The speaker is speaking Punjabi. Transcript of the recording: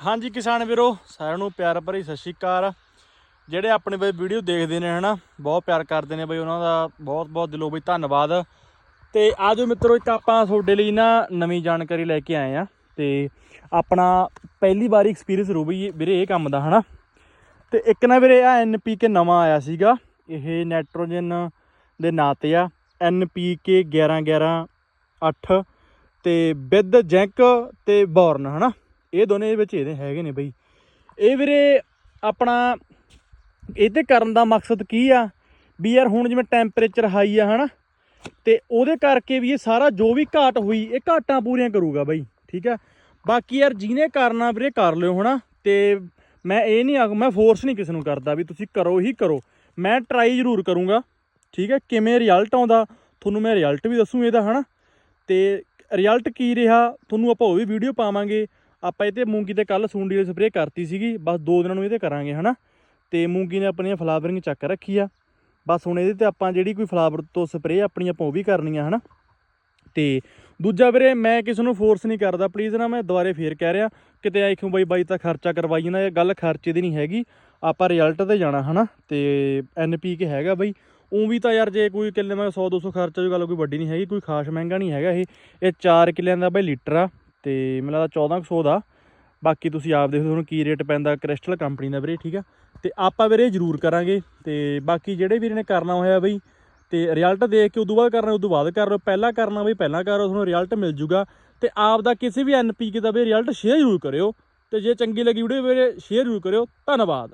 ਹਾਂਜੀ ਕਿਸਾਨ ਵੀਰੋ, ਸਾਰਿਆਂ ਨੂੰ ਪਿਆਰ ਭਰੀ ਸਤਿ ਸ਼੍ਰੀ ਅਕਾਲ। ਜਿਹੜੇ ਆਪਣੇ ਬਈ ਵੀਡੀਓ ਦੇਖਦੇ ਨੇ ਹਨਾ, ਬਹੁਤ ਪਿਆਰ ਕਰਦੇ ਨੇ ਬਈ ਉਹਨਾਂ ਦਾ, ਬਹੁਤ ਬਹੁਤ ਦਿਲੋਂ ਬਈ ਧੰਨਵਾਦ। ਤੇ ਆਜੋ ਮਿੱਤਰੋ, ਇੱਕ ਆਪਾਂ ਤੁਹਾਡੇ ਲਈ ਨਾ ਨਵੀਂ ਜਾਣਕਾਰੀ ਲੈ ਕੇ ਆਏ ਆ ਤੇ ਆਪਣਾ ਪਹਿਲੀ ਵਾਰੀ ਐਕਸਪੀਰੀਅੰਸ ਰੂ ਬਈ ਵੀਰੇ ਇਹ ਕੰਮ ਦਾ, ਹਨਾ। ਤੇ ਇੱਕ ਨਾ ਵੀਰੇ ਆ ਐਨਪੀਕੇ ਨਵਾਂ ਆਇਆ ਸੀਗਾ, ਇਹ ਨਾਈਟ੍ਰੋਜਨ ਦੇ ਨਾਂ ਤੇ ਆ ਐਨਪੀਕੇ 11 11 8 ਤੇ ਵਿਦ ਜੈਂਕ ਤੇ ਬੌਰਨ, ਹਨਾ। ਇਹ ਦੋਨੇ ਵਿੱਚ ਇਹਦੇ ਹੈਗੇ ਨੇ ਬਈ। ਇਹ ਵੀਰੇ ਆਪਣਾ ਇਹਦੇ ਕਰਨ ਦਾ ਮਕਸਦ ਕੀ ਆ? ਵੀ ਯਾਰ ਹੁਣ ਜਿਵੇਂ ਟੈਂਪਰੇਚਰ ਹਾਈ ਆ ਹਨਾ, ਤੇ ਉਹਦੇ ਕਰਕੇ ਵੀ ਇਹ ਸਾਰਾ ਜੋ ਵੀ ਘਾਟ ਹੋਈ, ਇਹ ਘਾਟਾਂ ਪੂਰੀਆਂ ਕਰੂਗਾ ਬਾਈ, ਠੀਕ ਆ? ਬਾਕੀ ਯਾਰ ਜਿਹਨੇ ਕਰਨਾ ਵੀਰੇ ਕਰ ਲਿਓ ਹਨਾ, ਤੇ ਮੈਂ ਇਹ ਨਹੀਂ ਆਖ, ਮੈਂ ਫੋਰਸ ਨਹੀਂ ਕਿਸੇ ਨੂੰ ਕਰਦਾ ਵੀ ਤੁਸੀਂ ਕਰੋ ਹੀ ਕਰੋ। ਮੈਂ ਟਰਾਈ ਜ਼ਰੂਰ ਕਰੂੰਗਾ, ਠੀਕ ਹੈ ਕਿਵੇਂ ਰਿਜ਼ਲਟ ਆਉਂਦਾ, ਤੁਹਾਨੂੰ ਮੈਂ ਰਿਜ਼ਲਟ ਵੀ ਦੱਸੂ ਇਹਦਾ ਹਨਾ। ਤੇ ਰਿਜ਼ਲਟ ਕੀ ਰਿਹਾ, ਤੁਹਾਨੂੰ ਆਪਾਂ ਉਹ ਵੀ ਵੀਡੀਓ ਪਾਵਾਂਗੇ। ਆਪਾਂ ਇਹ ਤੇ ਮੂੰਗੀ ਤੇ ਕੱਲ ਸੁੰਡੀ ਦੀ ਸਪਰੇਅ ਕਰਤੀ ਸੀਗੀ, ਬਸ ਦੋ ਦਿਨਾਂ ਨੂੰ ਇਹ ਤੇ ਕਰਾਂਗੇ, ਹਨਾ? ਤੇ ਮੂੰਗੀ ਨੇ ਆਪਣੀਆਂ ਫਲਾਵਰਿੰਗ ਚੱਕ ਰੱਖੀ ਆ। ਬਸ ਹੁਣ ਇਹਦੇ ਤੇ ਆਪਾਂ ਜਿਹੜੀ ਕੋਈ ਫਲਾਵਰ ਤੋਂ ਸਪਰੇਅ ਆਪਣੀ ਆਪਾਂ ਉਹ ਵੀ ਕਰਨੀ ਆ, ਹਨਾ? ਤੇ ਦੂਜਾ ਵੀਰੇ, ਮੈਂ ਕਿਸੇ ਨੂੰ ਫੋਰਸ ਨਹੀਂ ਕਰਦਾ ਪਲੀਜ਼ ਨਾ ਮੈਂ ਦੁਬਾਰੇ ਫੇਰ ਕਹਿ ਰਿਹਾ, ਕਿਤੇ ਆਖਿਓ ਬਾਈ ਬਾਈ ਤਾਂ ਖਰਚਾ ਕਰਵਾਈ ਜਾਂਦਾ, ਇਹ ਗੱਲ ਖਰਚੇ ਦੀ ਨਹੀਂ ਹੈਗੀ, ਆਪਾਂ ਰਿਜ਼ਲਟ ਤੇ ਜਾਣਾ, ਹਨਾ? ਤੇ ਐਨਪੀ ਕੇ ਹੈਗਾ ਬਾਈ। ਉਂ ਵੀ ਤਾਂ ਯਾਰ ਜੇ ਕੋਈ ਕਿੱਲੇ ਮੈਂ 100 200 ਖਰਚਾ ਦੀ ਗੱਲ ਕੋਈ ਵੱਡੀ ਨਹੀਂ ਹੈਗੀ, ਕੋਈ ਖਾਸ ਮਹਿੰਗਾ ਨਹੀਂ ਹੈਗਾ ਇਹ। ਇਹ 4 ਕਿੱਲਿਆਂ ਦਾ ਬਾਈ ਲੀਟਰ ਆ। ਤੇ ਮੈਨੂੰ ਲੱਗਦਾ 1400 ਦਾ। ਬਾਕੀ ਤੁਸੀਂ ਆਪ ਦੇਖੋ ਤੁਹਾਨੂੰ ਕੀ ਰੇਟ ਪੈਂਦਾ ਕ੍ਰਿਸਟਲ ਕੰਪਨੀ ਦਾ ਵੀਰੇ, ਠੀਕ ਆ? ਤੇ ਆਪਾਂ ਵੀਰੇ ਜ਼ਰੂਰ ਕਰਾਂਗੇ। ਤੇ ਬਾਕੀ ਜਿਹੜੇ ਵੀਰੇ ਨੇ ਕਰਨਾ ਹੋਇਆ ਬਈ, ਤੇ ਰਿਜ਼ਲਟ ਦੇਖ ਕੇ ਉਦੋਂ ਬਾਅਦ ਕਰਨਾ, ਉਦੋਂ ਬਾਅਦ ਕਰ ਲਓ। ਪਹਿਲਾਂ ਕਰਨਾ ਬਈ, ਪਹਿਲਾਂ ਕਰੋ ਤੁਹਾਨੂੰ ਰਿਜ਼ਲਟ ਮਿਲ ਜੂਗਾ। ਤੇ ਆਪ ਦਾ ਕਿਸੇ ਵੀ ਐਨਪੀਕੇ ਦਾ ਵੀ ਰਿਜ਼ਲਟ ਸ਼ੇਅਰ ਜ਼ਰੂਰ ਕਰਿਓ। ਤੇ ਜੇ ਚੰਗੀ ਲੱਗੀ ਵੀਡੀਓ ਵੀਰੇ ਸ਼ੇਅਰ ਜ਼ਰੂਰ ਕਰਿਓ। ਧੰਨਵਾਦ।